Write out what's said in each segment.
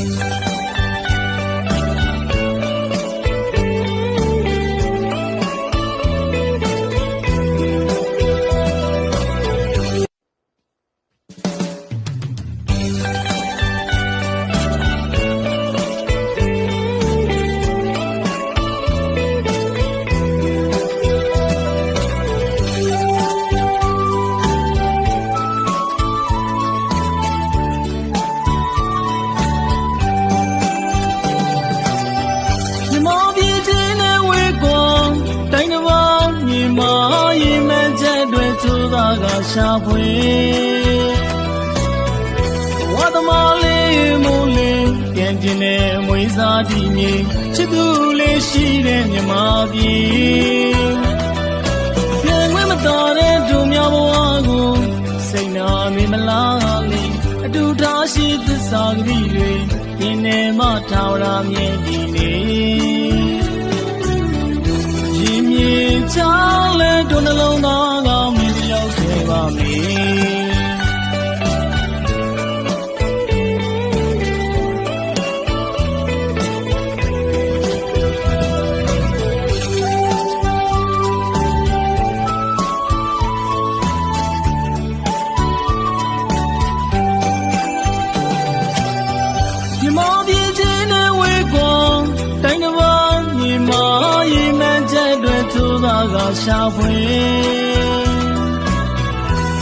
မြ ပါးမြေမာရင်မချက်တွေသူသာကရှာဖွေဝတ်သမားလေးမူလေးပြန်ပြင်းတဲ့မွေးစားဒီမြေချစ်သူလေးရှိတဲ့မြမပြည်ပြန်ဝင်မတော်တဲ့ဒုမြောင်ဘဝကိုစိတ်နာမေမလားလေးအတူထားရှိသစ္စာကတိတွေပြင်းနေမှထာဝရမြဲဒီနေ လဲဒုနှလုံးသားကောင်းမြည်ရောက်ခဲ့ပါမေမြ ကရှာဖွေ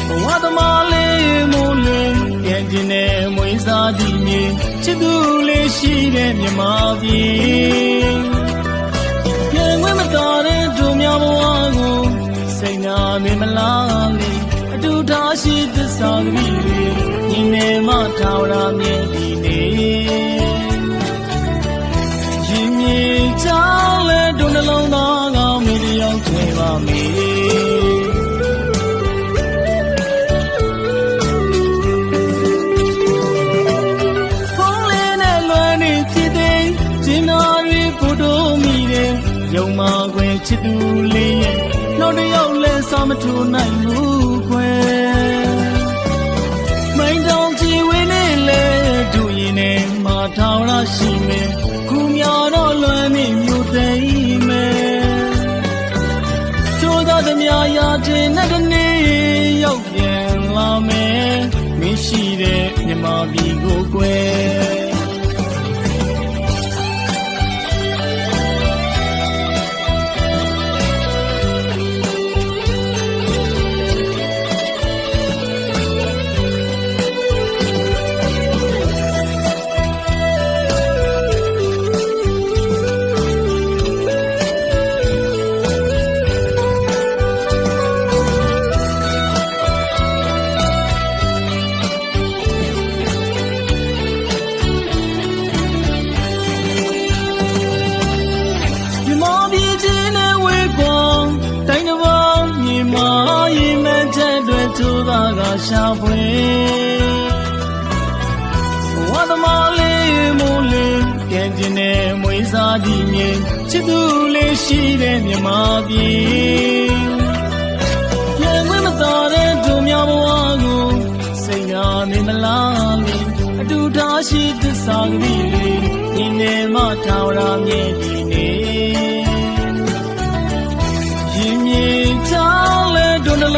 ဘဝသမားလေးမူလေးပြန်ပြင်းတဲ့မွေးစားဒီမြေချစ်သူလေးရှိတဲ့မြမပြေပြန်ဝင်မတော်တဲ့ဒုမြောင်ဘဝကိုစိတ်နာမေမလားလေးအတူထားရှိသစ္စာကတိလေးညီနေမှထာဝရမြဲ ယ်ယုံမာခွေချစ်သူလေးရဲ့နောက်တစ်ယောက်လဲစာမထူနိုင်ဘူးခွဲမိုင်းတောင်ချီဝင်းနေလေဒူရင်နဲ့မာထောင်ရရှိမယ်ခုများတော့လွမ်းနေမြို့သိမ်းမယ်ချိုးသားသမျှရာတင်နဲ့တနေ့ရောက်ပြန်လာမယ်မင်းရှိတဲ့မြမပြည်ကိုကွယ် က်တွေသူသာကရှာဖွေဝတ်သမားလေးမူလေးပြန်ပြင်းတဲ့မွေးစားဒီမြေချစ်သူလေးရှိတဲ့မြမပြည်ပြန်ဝင်မတော်တဲ့ဒုမြောင်ဘဝကိုစိတ်နာနေမလားလေးအတူထားရှိသစ္စာကတိလေးဒီနေမှထာဝရမြဲဒီနေရင်မြေချလဲဒုနှလုံး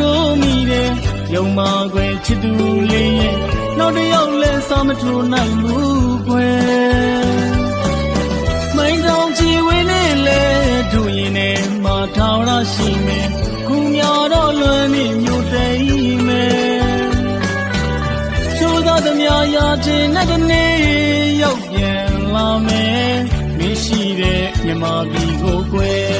တို့မိတယ်ယုံမာခွဲချစ်သူလေးရဲ့နောက်တစ်ယောက်လဲစာမထိုးနိုင်ဘူးခွဲမိုင်းတောင်ချီဝင်းနဲ့လဲဒူရင်နဲ့မာထောင်ရရှိမယ်ခုမြော်တော့လွန်နေမြို့တိမ်မယ်ချိုးသောသမ ्या ရာတင်နဲ့တနေ့ရောက်ပြန်လာမယ်မရှိတဲ့မြမပြီကိုကွယ်